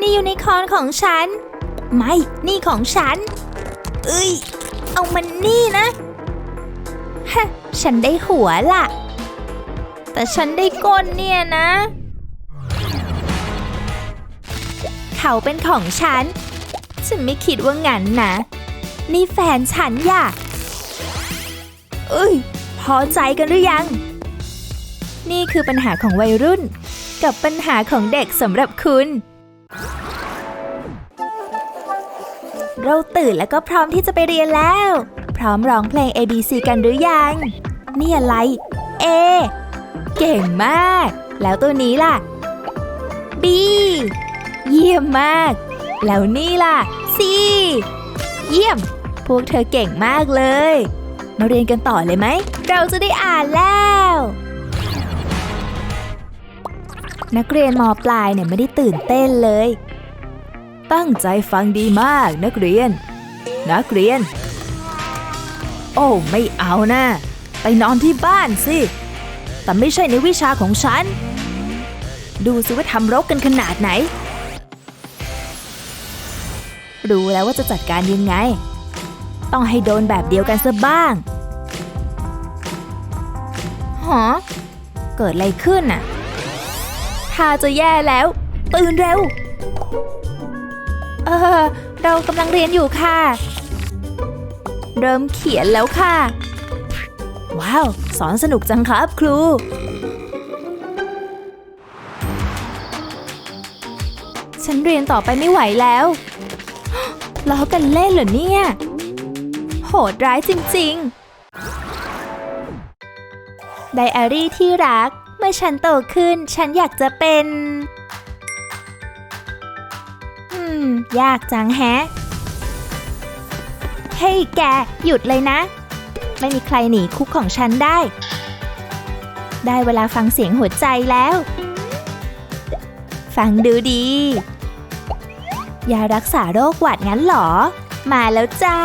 นี่ยูนิคอร์นของฉัน ไม่ นี่ของฉัน เอ้ย เอามันนี่นะ ฮะ ฉันได้หัวล่ะ แต่ฉันได้ก้นเนี่ยนะ เขาเป็นของฉัน ฉันไม่คิดว่างั้นนะ นี่แฟนฉันอย่าเอ้ย พอใจกันหรือยัง นี่คือปัญหาของวัยรุ่น กับปัญหาของเด็กสำหรับคุณ เราตื่นแล้วก็พร้อมที่จะไปเรียนแล้ว พร้อมร้องเพลง A B C กันหรือยัง นี่อะไร A เก่งมาก แล้วตัวนี้ล่ะ B เยี่ยมมาก แล้วนี่ล่ะ C เยี่ยม พวกเธอเก่งมากเลย มาเรียนกันต่อเลยไหม เราจะได้อ่านแล้ว นักเรียนมปลายเนี่ยไม่ได้ตื่นเต้นเลย ตั้งใจฟังดีมากนักเรียน นักเรียน โอ้ไม่เอานะ ไปนอนที่บ้านสิ แต่ไม่ใช่ในวิชาของฉัน ดูสิว่าทำรกกันขนาดไหน รู้แล้วว่าจะจัดการยังไง ต้องให้โดนแบบเดียวกันซะบ้างหอเกิดอะไรขึ้นน่ะถ้าจะแย่แล้ว ตื่นเร็ว เออ เรากำลังเรียนอยู่ค่ะ เริ่มเขียนแล้วค่ะ ว้าว สอนสนุกจังครับครู ฉันเรียนต่อไปไม่ไหวแล้วล้อกันเล่นเหรอเนี่ย โหดร้ายจริงๆ ไดอารี่ที่รัก เมื่อฉันโตขึ้น ฉันอยากจะเป็น ยากจังแฮะ เฮ้ยแก หยุดเลยนะ ไม่มีใครหนีคุกของฉันได้ ได้เวลาฟังเสียงหัวใจแล้ว ฟังดูดี ยารักษาโรคหวัดงั้นหรอ มาแล้วจ้า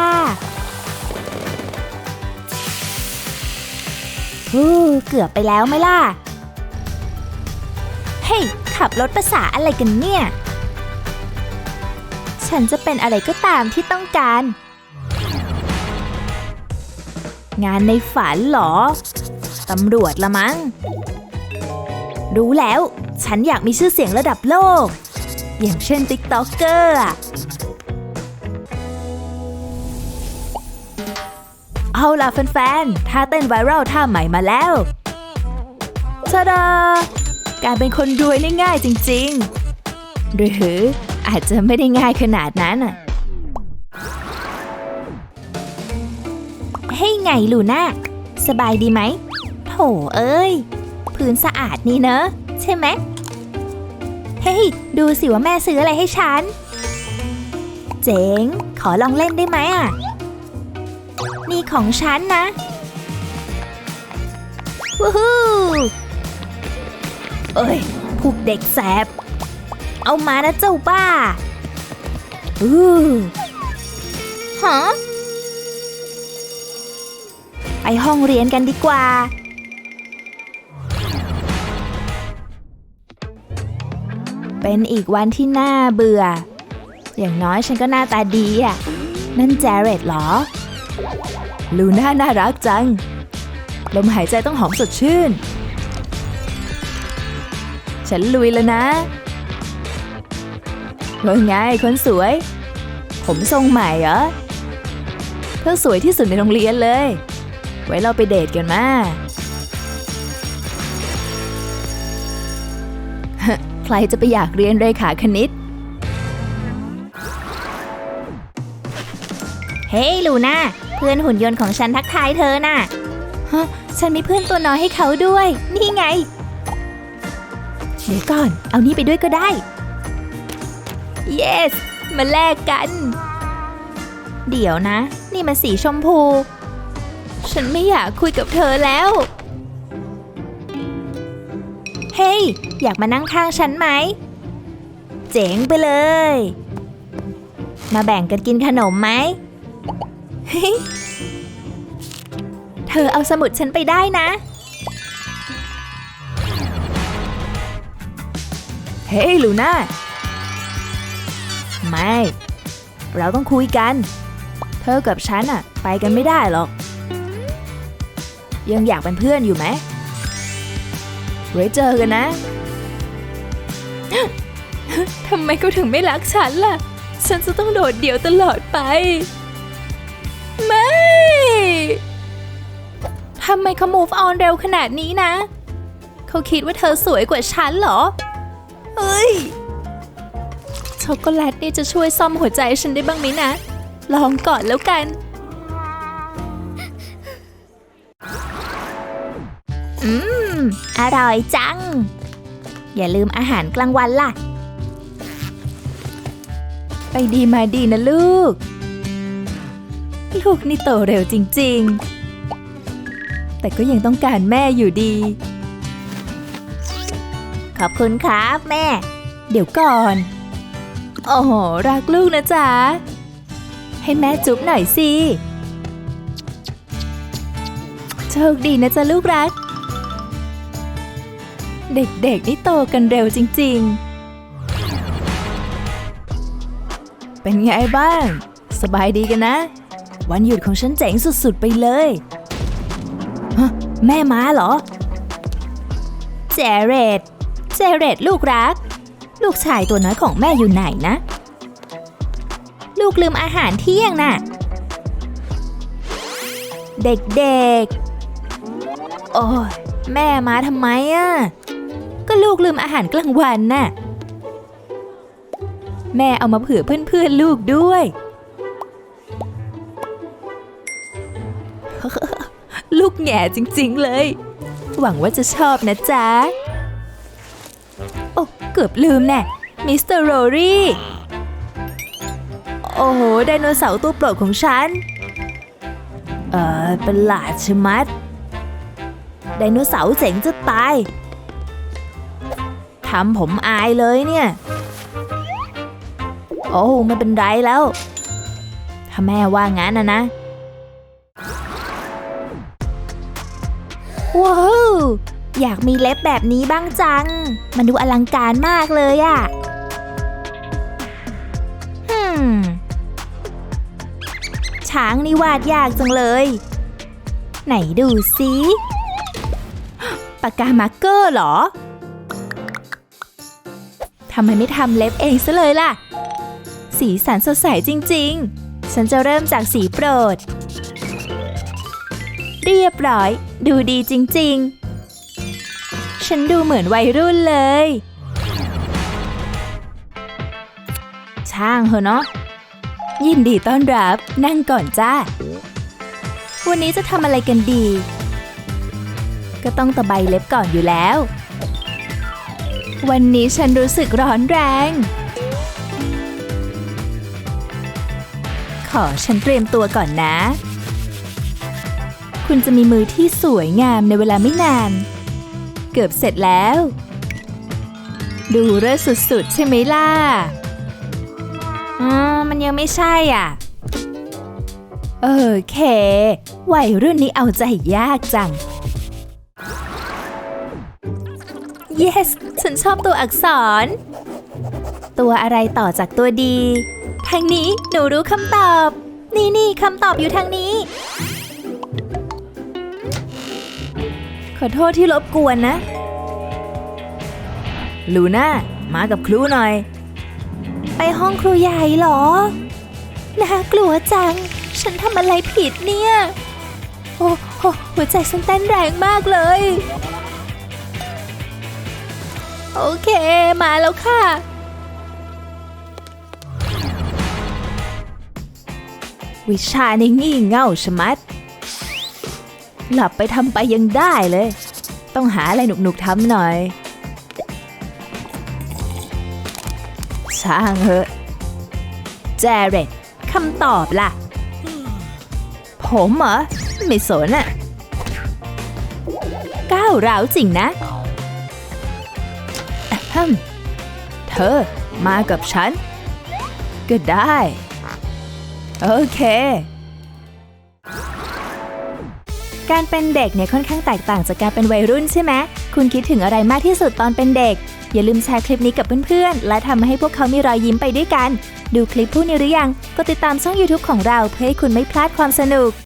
ฮู้เกือบไปแล้วไหมล่ะ เฮ้ยขับรถภาษาอะไรกันเนี่ย ฉันจะเป็นอะไรก็ตามที่ต้องการ งานในฝันหรอ ตำรวจละมั้ง รู้แล้ว ฉันอยากมีชื่อเสียงระดับโลก อย่างเช่นติ๊กต็อกเกอร์เอาล่ะแฟนๆท่าเต้นไวรัลท่าใหม่มาแล้วชาดาการเป็นคนรวยนี่ง่ายจริง ๆ หรือ อาจจะไม่ได้ง่ายขนาดนั้นอะให้ไงลูน่าสบายดีไหมโถเอ้ย พื้นสะอาดนี่เนอะ ใช่ไหม เฮ้ย ดูสิว่าแม่ซื้ออะไรให้ฉัน เจ๋ง ขอลองเล่นได้ไหมอะ นี่ของฉันนะวู้ฮู้เอ้ยพวกเด็กแสบ เอามานะเจ้าบ้าอือฮะไปห้องเรียนกันดีกว่า เป็นอีกวันที่น่าเบื่อ อย่างน้อยฉันก็หน้าตาดีอะ นั่นแจเรตเหรอ ลูน่าน่ารักจัง ลมหายใจต้องหอมสดชื่น ฉันลุยแล้วนะ ว่าไงคนสวย ผมทรงใหม่เหรอเธอสวยที่สุดในโรงเรียนเลย ไว้เราไปเดทกันมาใครจะไปอยากเรียนเรขาคณิต เฮ้ยลูน่าเพื่อนหุ่นยนต์ของฉันทักทายเธอน่ะฮะฉันมีเพื่อนตัวน้อยให้เขาด้วย นี่ไง เดี๋ยวก่อน เอานี่ไปด้วยก็ได้ yes มาแลกกัน เดี๋ยวนะ นี่มันสีชมพู ฉันไม่อยากคุยกับเธอแล้ว เฮ้ยอยากมานั่งข้างฉันไหม เจ๋งไปเลย มาแบ่งกันกินขนมไหมเฮ้ยเธอเอาสมุดฉันไปได้นะ เฮ้ยลูน่า ไม่ เราต้องคุยกัน เธอกับฉันอะไปกันไม่ได้หรอก ยังอยากเป็นเพื่อนอยู่ไหมไว้เจอกันนะทำไมเขาถึงไม่รักฉันล่ะ ฉันจะต้องโดดเดี่ยวตลอดไป ไม่ ทำไมเขา move on เร็วขนาดนี้นะ เขาคิดว่าเธอสวยกว่าฉันเหรอ เอ้ย ช็อกโกแลตนี่จะช่วยซ่อมหัวใจฉันได้บ้างไหมนะ ลองก่อนแล้วกัน อืม อร่อยจัง อย่าลืมอาหารกลางวันล่ะ ไปดีมาดีนะลูก ลูกนี่โตเร็วจริง ๆ แต่ก็ยังต้องการแม่อยู่ดี ขอบคุณครับแม่ เดี๋ยวก่อน โอ้โหรักลูกนะจ๊ะ ให้แม่จุ๊บหน่อยสิ โชคดีนะจ๊ะลูกรัก เด็กๆนี่โตกันเร็วจริง ๆ เป็นไงบ้าง สบายดีกันนะ วันหยุดของฉันเจ๋งสุดๆไปเลยฮะแม่ม้าเหรอ เจเรตเจเรตลูกรัก ลูกชายตัวน้อยของแม่อยู่ไหนนะ ลูกลืมอาหารเที่ยงน่ะ เด็กๆ โอ้ยแม่มาทำไมอะ ก็ลูกลืมอาหารกลางวันน่ะ แม่เอามาเผื่อเพื่อนๆลูกด้วย ลูกแง่จริงๆเลย หวังว่าจะชอบนะจ๊ะ เกือบลืมแน่มิสเตอร์โรรี่โอ้โห ไดโนเสาร์ตัวโปรดของฉัน เออเป็นหลาดชะมัด ไดโนเสาร์เจ๋งจะตาย ทำผมอายเลยเนี่ย โอ้ไม่เป็นไรแล้ว ถ้าแม่ว่างั้นนะนะ ว้าว อยากมีเล็บแบบนี้บ้างจัง มันดูอลังการมากเลยอะฮึมช้างนี่วาดยากจังเลย ไหนดูสิปากกามาร์กเกอร์เหรอทำไมไม่ทำเล็บเองซะเลยล่ะ สีสันสดใสจริง ๆ ฉันจะเริ่มจากสีโปรด เรียบร้อย ดูดีจริง ๆ ฉันดูเหมือนวัยรุ่นเลย ช่างเหอะเนาะ ยินดีต้อนรับ นั่งก่อนจ้า วันนี้จะทำอะไรกันดี ก็ต้องตะไบเล็บก่อนอยู่แล้ว วันนี้ฉันรู้สึกร้อนแรง ขอฉันเตรียมตัวก่อนนะ คุณจะมีมือที่สวยงามในเวลาไม่นาน เกือบเสร็จแล้ว ดูเลิศสุดๆ ใช่ไหมล่ะอ๋อมันยังไม่ใช่อะ เออเค วัยรุ่นนี้เอาใจยากจัง yes ฉันชอบตัวอักษร ตัวอะไรต่อจากตัวดี ทางนี้หนูรู้คำตอบ นี่นี่คำตอบอยู่ทางนี้ อโทษที่รบกวนนะ ลูน่า มากับครูหน่อย ไปห้องครูใหญ่เหรอ น่ากลัวจัง ฉันทำอะไรผิดเนี่ย โอ้โหหัวใจฉันเต้นแรงมากเลย โอเค มาแล้วค่ะวิชาในงี่เง่าชะมัด หลับไปทำไปยังได้เลย ต้องหาอะไรหนุกๆทำหน่อย ช่างเหอะเจเรตคำตอบล่ะ ผมเหรอ ไม่สนอะก้าวร้าวจริงนะฮัมเธอมากับฉัน ก็ได้ โอเค การเป็นเด็กเนี่ยค่อนข้างแตกต่างจากการเป็นวัยรุ่นใช่ไหมคุณคิดถึงอะไรมากที่สุดตอนเป็นเด็ก อย่าลืมแชร์คลิปนี้กับเพื่อนๆ และทำให้พวกเขามีรอยยิ้มไปด้วยกัน ดูคลิปผู้นี้หรือยัง ก็ติดตามช่อง YouTube ของเราเพื่อให้คุณไม่พลาดความสนุก